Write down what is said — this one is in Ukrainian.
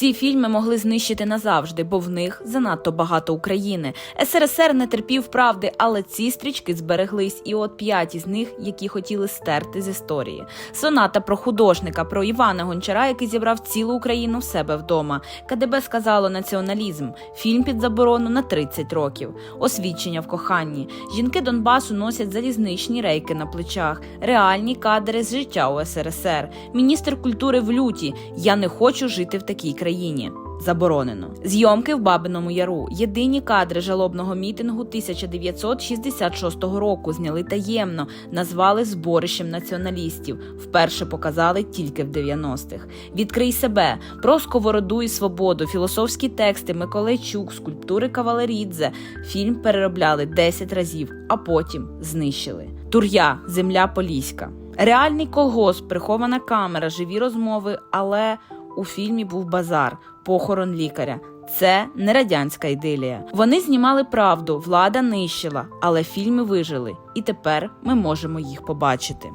Ці фільми могли знищити назавжди, бо в них занадто багато України. СРСР не терпів правди, але ці стрічки збереглись, і от п'ять із них, які хотіли стерти з історії. Соната про художника, про Івана Гончара, який зібрав цілу Україну в себе вдома. КДБ сказало націоналізм. Фільм під заборону на 30 років. Освідчення в коханні. Жінки Донбасу носять залізничні рейки на плечах. Реальні кадри з життя у СРСР. Міністр культури в люті. Я не хочу жити в такій країні. Заборонено. Зйомки в Бабиному Яру. Єдині кадри жалобного мітингу 1966 року зняли таємно, назвали зборищем націоналістів. Вперше показали тільки в 90-х. Відкрий себе про сковороду і свободу, філософські тексти Миколайчук, скульптури Кавалерідзе. Фільм переробляли 10 разів, а потім знищили. Тур'я, земля Поліська. Реальний колгосп, прихована камера, живі розмови, але у фільмі був базар, похорон лікаря. Це не радянська ідилія. Вони знімали правду, влада нищила, але фільми вижили, і тепер ми можемо їх побачити.